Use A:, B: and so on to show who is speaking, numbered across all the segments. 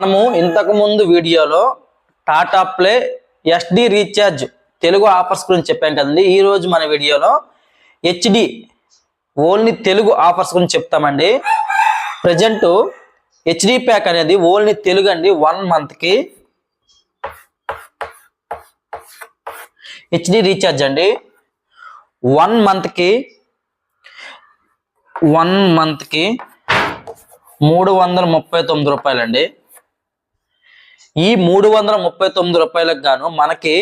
A: మనము ఇంతకుముందు వీడియోలో Tata Play SD recharge Telugu offers గురించి చెప్పాం కదండి. ఈ రోజు మన వీడియోలో హెచ్డి ఓన్లీ తెలుగు ఆఫర్స్ గురించి చెప్తామండి. ప్రజెంట్ హెచ్డి ప్యాక్ అనేది ఓన్లీ తెలుగు అండి. వన్ మంత్కి హెచ్డి రీఛార్జ్ అండి. వన్ మంత్కి వన్ మంత్కి మూడు వందల ముప్పై తొమ్మిది రూపాయలండి. ఈ మూడు వందల ముప్పై తొమ్మిది రూపాయలకు గాను మనకి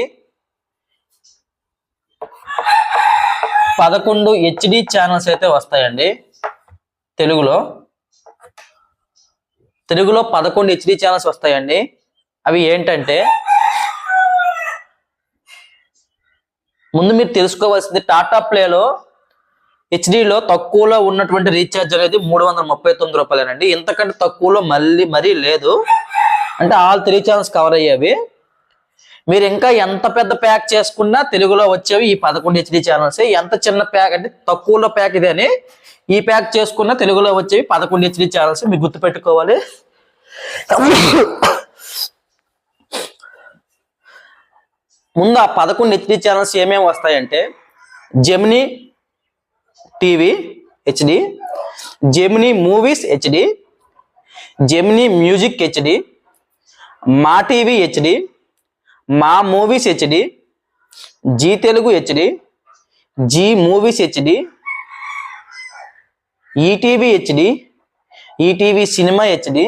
A: పదకొండు హెచ్డి ఛానల్స్ అయితే వస్తాయండి. తెలుగులో. తెలుగులో పదకొండు హెచ్డి ఛానల్స్ వస్తాయండి. అవి ఏంటంటే ముందు మీరు తెలుసుకోవాల్సింది టాటా ప్లేలో హెచ్డిలో తక్కువలో ఉన్నటువంటి రీఛార్జ్ అనేది మూడు వందల ముప్పై తొమ్మిది రూపాయలేనండి. ఇంతకంటే తక్కువలో మళ్ళీ మరీ లేదు. అంటే ఆల్ త్రీ ఛానల్స్ కవర్ అయ్యేవి. మీరు ఇంకా ఎంత పెద్ద ప్యాక్ చేసుకున్నా తెలుగులో వచ్చేవి ఈ పదకొండు హెచ్డి ఛానల్స్ ఎంత చిన్న ప్యాక్ అంటే తక్కువలో ప్యాక్ ఇది అని ఈ ప్యాక్ చేసుకున్న తెలుగులో వచ్చేవి పదకొండు హెచ్డి ఛానల్స్ మీరు గుర్తుపెట్టుకోవాలి. ముందు ఆ పదకొండు హెచ్డి ఛానల్స్ ఏమేమి వస్తాయంటే Gemini TV HD Gemini movies HD Gemini music HD Maa TV HD Maa movies HD Zee Telugu HD Zee movies HD ETV HD ETV cinema HD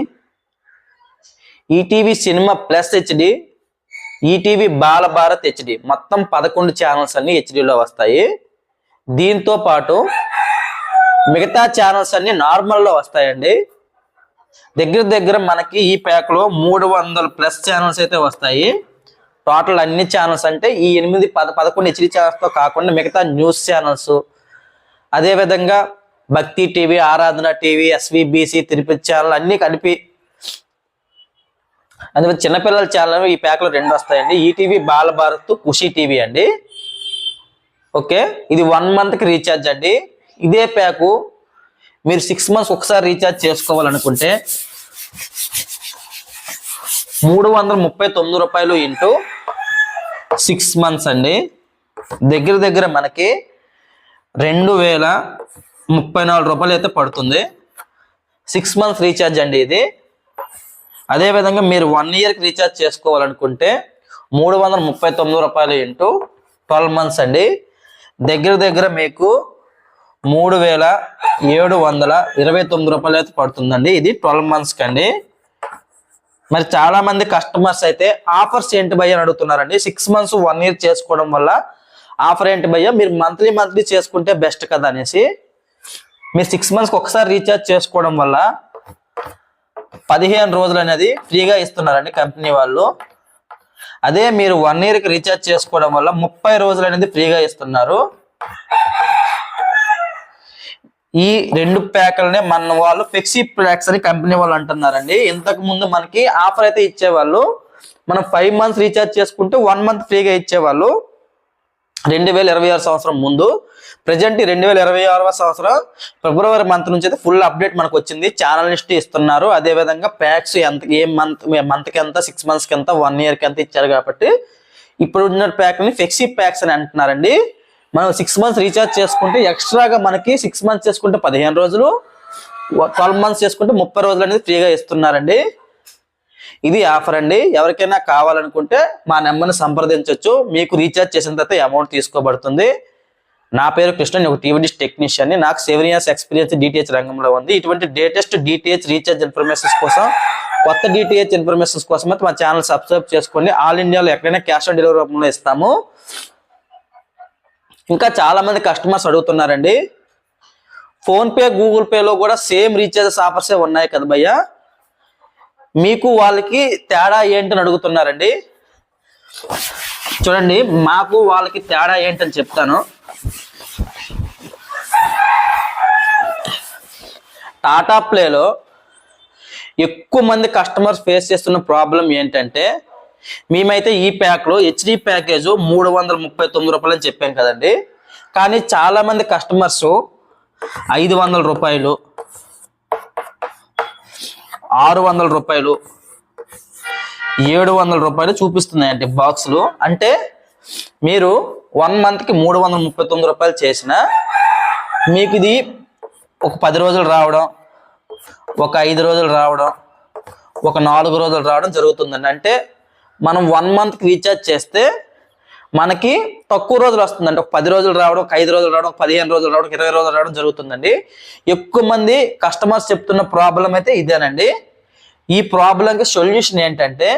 A: ETV cinema plus HD ETV Balabharat HD. మొత్తం పదకొండు channels అన్ని హెచ్డిలో వస్తాయి. దీంతో పాటు మిగతా channels అన్ని నార్మల్లో వస్తాయండి. దగ్గర దగ్గర మనకి ఈ ప్యాక్లో మూడు వందల ప్లస్ ఛానల్స్ అయితే వస్తాయి. టోటల్ అన్ని ఛానల్స్ అంటే ఈ ఎనిమిది పద పదకొండు హెచ్డి ఛానల్స్తో కాకుండా మిగతా న్యూస్ ఛానల్స్ అదేవిధంగా భక్తి టీవీ ఆరాధన టీవీ ఎస్విబిసి తిరుపతి ఛానల్ అన్నీ కలిపి అందువల్ల చిన్నపిల్లల ఛానల్ ఈ ప్యాక్లో రెండు వస్తాయండి. ఈటీవీ బాలభారత్ ఖుషి టీవీ అండి. ఓకే? ఇది వన్ మంత్కి రీఛార్జ్ అండి. ఇదే ప్యాకు మీరు సిక్స్ మంత్స్ ఒకసారి రీఛార్జ్ చేసుకోవాలనుకుంటే మూడు వందల ముప్పై తొమ్మిది రూపాయలు ఇంటూ సిక్స్ మంత్స్ అండి. దగ్గర దగ్గర మనకి రెండు వేల ముప్పై నాలుగు రూపాయలు అయితే పడుతుంది. సిక్స్ మంత్స్ రీఛార్జ్ అండి ఇది. అదే విధంగా మీరు వన్ ఇయర్కి రీఛార్జ్ చేసుకోవాలనుకుంటే మూడు వందల ముప్పై తొమ్మిది రూపాయలు ఇంటూ ట్వెల్వ్ మంత్స్ అండి. దగ్గర దగ్గర మీకు మూడు వేల ఏడు వందల ఇరవై తొమ్మిది రూపాయలు అయితే పడుతుందండి. ఇది ట్వెల్వ్ మంత్స్కి అండి మరి చాలా మంది కస్టమర్స్ అయితే ఆఫర్స్ ఏంటి భయ్య అని అడుగుతున్నారండి. సిక్స్ మంత్స్ వన్ ఇయర్ చేసుకోవడం వల్ల ఆఫర్ ఏంటి భయ్య? మీరు మంత్లీ మంత్లీ చేసుకుంటే బెస్ట్ కదా అనేసి. మీరు సిక్స్ మంత్స్కి ఒకసారి రీఛార్జ్ చేసుకోవడం వల్ల పదిహేను రోజులు అనేది ఫ్రీగా ఇస్తున్నారండి కంపెనీ వాళ్ళు. అదే మీరు వన్ ఇయర్కి రీఛార్జ్ చేసుకోవడం వల్ల ముప్పై రోజులు అనేది ఫ్రీగా ఇస్తున్నారు. ఈ రెండు ప్యాకులనే మన వాళ్ళు ఫ్లెక్సీ ప్యాక్స్ అని కంపెనీ వాళ్ళు అంటున్నారండి. ఇంతకు ముందు మనకి ఆఫర్ అయితే ఇచ్చేవాళ్ళు. మనం ఫైవ్ మంత్స్ రీఛార్జ్ చేసుకుంటే వన్ మంత్ ఫ్రీగా ఇచ్చేవాళ్ళు. రెండు వేల ఇరవై ఆరు సంవత్సరం ముందు. ప్రజెంట్ రెండు వేల ఇరవై ఆరవ సంవత్సరం ఫిబ్రవరి మంత్ నుంచి అయితే ఫుల్ అప్డేట్ మనకు వచ్చింది. ఛానల్ లిస్ట్ ఇస్తున్నారు. అదే విధంగా ప్యాక్స్ ఎంత ఏ మంత్ మంత్కి ఎంత సిక్స్ మంత్స్కి ఎంత వన్ ఇయర్కి ఎంత ఇచ్చారు కాబట్టి. ఇప్పుడు ఉన్న ప్యాక్ని ఫ్లెక్సీ ప్యాక్స్ అని అంటున్నారండి. మనం సిక్స్ మంత్స్ రీఛార్జ్ చేసుకుంటే ఎక్స్ట్రాగా మనకి సిక్స్ మంత్స్ చేసుకుంటే పదిహేను రోజులు ట్వెల్వ్ మంత్స్ చేసుకుంటే ముప్పై రోజులు అనేది ఫ్రీగా ఇస్తున్నారండి. ఇది ఆఫర్ అండి. ఎవరికైనా కావాలనుకుంటే మా నెంబర్ని సంప్రదించవచ్చు మీకు రీఛార్జ్ చేసిన తర్వాత అమౌంట్ తీసుకోబడుతుంది. నా పేరు కృష్ణ నేను ఒక టీవీ డిష్ టెక్నీషియన్ని నాకు సెవెన్ ఇయర్స్ ఎక్స్పీరియన్స్ డిటిహెచ్ రంగంలో ఉంది. ఇటువంటి లేటెస్ట్ డిటిహెచ్ రీఛార్జ్ ఇన్ఫర్మేషన్స్ కోసం కొత్త డిటిహెచ్ ఇన్ఫర్మేషన్స్ కోసం అయితే మా ఛానల్ సబ్స్క్రైబ్ చేసుకోండి. ఆల్ ఇండియాలో ఎక్కడైనా క్యాష్ ఆన్ డెలివరీ రూపంలో ఇస్తాము. ఇంకా చాలా మంది కస్టమర్స్ అడుగుతున్నారండి. ఫోన్పే గూగుల్ పేలో కూడా సేమ్ రీఛార్జెస్ ఆఫర్సే ఉన్నాయి కదా భయ్య? మీకు వాళ్ళకి తేడా ఏంటని అడుగుతున్నారండి. చూడండి మాకు వాళ్ళకి తేడా ఏంటని చెప్తాను. టాటా ప్లేలో ఎక్కువ మంది కస్టమర్స్ ఫేస్ చేస్తున్న ప్రాబ్లం ఏంటంటే మేమైతే ఈ ప్యాక్లో హెచ్డి ప్యాకేజ్ మూడు వందల ముప్పై తొమ్మిది రూపాయలు అని చెప్పాం కదండి. కానీ చాలామంది కస్టమర్స్ ఐదు వందల రూపాయలు ఆరు వందల రూపాయలు ఏడు వందల రూపాయలు చూపిస్తున్నాయండి బాక్సులు. అంటే మీరు వన్ మంత్కి మూడు వందల ముప్పై తొమ్మిది రూపాయలు చేసిన మీకు ఇది ఒక పది రోజులు రావడం ఒక ఐదు రోజులు రావడం ఒక నాలుగు రోజులు రావడం జరుగుతుందండి. అంటే మనం వన్ మంత్కి రీఛార్జ్ చేస్తే మనకి తక్కువ రోజులు వస్తుందండి. ఒక పది రోజులు రావడం ఒక ఐదు రోజులు రావడం ఒక పదిహేను రోజులు రావడం ఇరవై రోజులు రావడం జరుగుతుందండి. ఎక్కువ మంది కస్టమర్స్ చెప్తున్న ప్రాబ్లం అయితే ఇదేనండి. ఈ ప్రాబ్లంకి సొల్యూషన్ ఏంటంటే